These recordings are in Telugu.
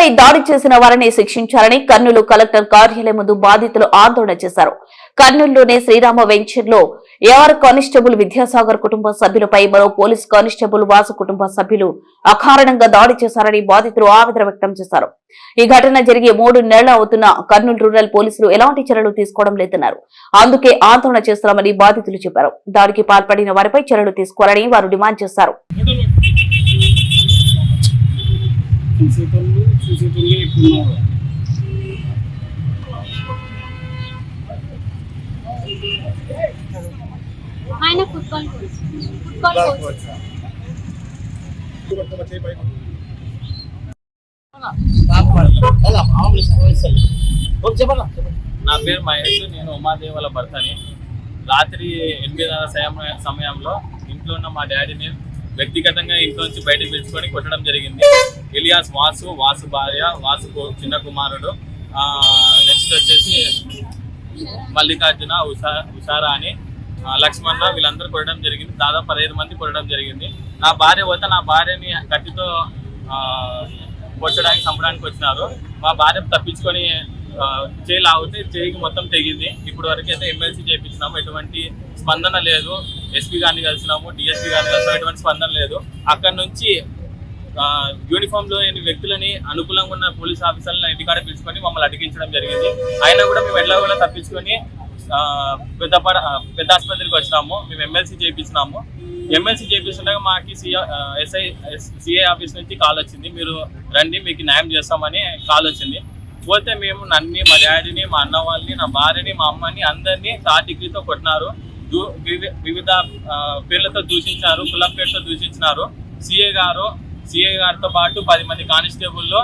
మహిళపై దాడి చేసిన వారిని శిక్షించాలని కర్నూలు కలెక్టర్ కార్యాలయం ముందు బాధితులు ఆందోళన చేశారు. కర్నూలులోని శ్రీరామ వెంచర్లో ఏఆర్ కానిస్టేబుల్ విద్యాసాగర్ కుటుంబ సభ్యులపై మరో పోలీస్ కానిస్టేబుల్ వాసు కుటుంబ సభ్యులు అకారణంగా దాడి చేశారని బాధితులు ఆవేదన వ్యక్తం చేశారు. ఈ ఘటన జరిగి మూడు నెలలు అవుతున్న కర్నూలు రూరల్ పోలీసులు ఎలాంటి చర్యలు తీసుకోవడం లేదన్నారు. అందుకే ఆందోళన చేస్తున్నామని బాధితులు చెప్పారు. దాడికి పాల్పడిన వారిపై చర్యలు తీసుకోవాలని వారు డిమాండ్ చేశారు. ఆయన ఫుట్బాల్ కోచ్. Football coach. నా పేరు మహేష్ నేను ఉమాదేవి వాళ్ళ భర్తని. రాత్రి ఎనిమిదిన్నర సమయ- సమయంలో ఇంట్లో ఉన్న మా డాడీని వ్యక్తిగతంగా ఇంట్లో నుంచి బయటకు పిలుచుకొని కొట్టడం జరిగింది. ఇలియాస్ వాసు వాసు భార్య వాసు చిన్న కుమారుడు. నెక్స్ట్ వచ్చేసి మల్లికార్జున ఉషా ఉషారా అని లక్ష్మణ వీళ్ళందరూ కొట్టడం జరిగింది. దాదాపు పదహైదు మంది కొట్టడం జరిగింది. నా భార్య పోతే నా భార్యని కత్తితో కొట్టడానికి చంపడానికి వచ్చినారు. మా భార్య తప్పించుకొని చేయి లాగితే చేయికి మొత్తం తెగింది. ఇప్పుడు వరకు అయితే ఎమ్మెల్సీ చేయించినాము ఎటువంటి స్పందన లేదు. ఎస్పీ గారిని కలిసినాము డిఎస్పీ గారిని కలిసినాము ఎటువంటి స్పందన లేదు. అక్కడ నుంచి యూనిఫామ్లో లేని వ్యక్తులని అనుకూలంగా ఉన్న పోలీస్ ఆఫీసర్లను ఇంటికాడ పిలుచుకొని మమ్మల్ని అడిగించడం జరిగింది. అయినా కూడా మేము ఎట్లా కూడా తప్పించుకొని పెద్ద పెద్ద ఆసుపత్రికి వచ్చినాము. మేము ఎమ్మెల్సీ చేయించినాము ఎమ్మెల్సీ చేయించుండగా మాకి సిఐ ఎస్ఐ సిఐ ఆఫీస్ నుంచి కాల్ వచ్చింది. మీరు రండి మీకు న్యాయం చేస్తామని కాల్ వచ్చింది. పోతే మేము నన్ను మా డాడీని మా అన్న వాళ్ళని నా భార్యని మా అమ్మని అందరినీ థర్డ్ డిగ్రీతో కొట్టినారు. దూ- వివిధ పేర్లతో దూషించారు కుల పేరుతో దూషించినారు. సిఏ గారు సిఏ గారితో పాటు పది మంది కానిస్టేబుల్లో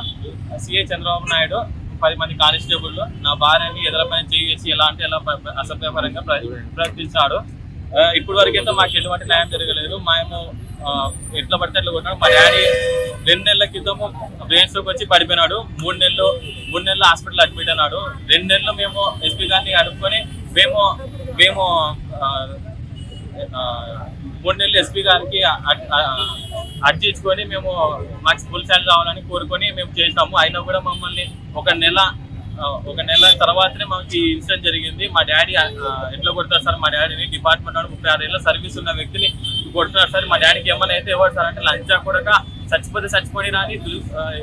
సిఏ చంద్రబాబు నాయుడు పది మంది కానిస్టేబుల్ నా భార్యని ఎదురపైన చేసి ఎలా అంటే ఎలా అసభ్యపరంగా ప్ర- ప్రవర్తించాడు ఆ, అయితే మాకు ఎటువంటి న్యాయం జరగలేదు. మేము ఎట్లా పడితే అట్లా కొట్టినాడు. మా డాడీ రెండు నెలల క్రితము బ్రెయిన్ స్ట్రోక్ వచ్చి పడిపోయినాడు. మూడు నెలలు మూడు నెలలు హాస్పిటల్ అడ్మిట్ అయినాడు. రెండు నెలలు మేము ఎస్పీ గారిని అడుక్కొని మేము మేము మూడు నెలలు ఎస్పీ గారికి అడ్- అర్జీ ఇచ్చుకొని మేము మాకు ఫుల్ శాలరీ రావాలని కోరుకొని మేము చేసాము అయినా కూడా మమ్మల్ని ఒక నెల ఒక నెల తర్వాతనే మాకు ఇన్సిడెంట్ జరిగింది. మా డాడీ ఎట్లా కొడతారు సార్? మా డాడీని డిపార్ట్మెంట్ ముప్పై ఆరు ఏళ్ళ సర్వీస్ ఉన్న వ్యక్తిని కొడుతున్నారు సార్. మా డాడీకి ఏమైనా అయితే ఎవరు సార్ అంటే లంచా కూడా చచ్చిపోతే చచ్చిపోయి రాని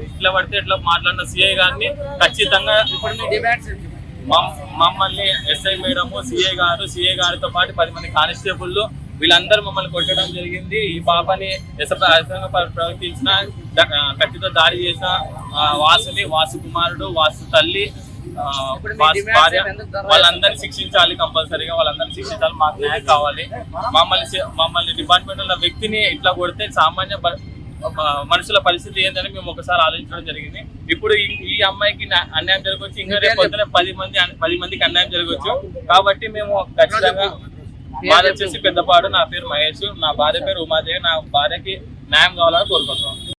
ఇట్లా పడితే ఇట్లా మాట్లాడిన సిఐ గారిని ఖచ్చితంగా ఇప్పుడు మీ డిమాండ్స్ మమ్- మమ్మల్ని ఎస్ఐ మేడము సిఏ గారు సీఏ గారితో పాటు పది మంది కానిస్టేబుల్ వీళ్ళందరూ మమ్మల్ని కొట్టడం జరిగింది. ఈ పాపని ప్రవర్తించిన కత్తితో దాడి చేసిన వాసుని వాసు కుమారుడు వాసు తల్లి భార్య వాళ్ళందరినీ శిక్షించాలి కంపల్సరీగా వాళ్ళందరినీ శిక్షించాలి. మాకు న్యాయం కావాలి. మమ్మల్ని మమ్మల్ని డిపార్ట్మెంట్ ఉన్న వ్యక్తిని ఇట్లా కొడితే సామాన్య మనుషుల పరిస్థితి ఏంటని మేము ఒకసారి ఆలోచించడం జరిగింది. ఇప్పుడు ఈ- అమ్మాయికి న్యా- అన్యాయం జరగవచ్చు. ఇంకా రేపు పొద్దున పది మంది పది మందికి అన్యాయం జరగవచ్చు. కాబట్టి మేము ఖచ్చితంగా మాది వచ్చేసి పెద్దపాడు నా పేరు మహేష్ నా భార్య పేరు ఉమాదేవి నా భార్యకి న్యాయం కావాలని కోరుకుంటున్నాం.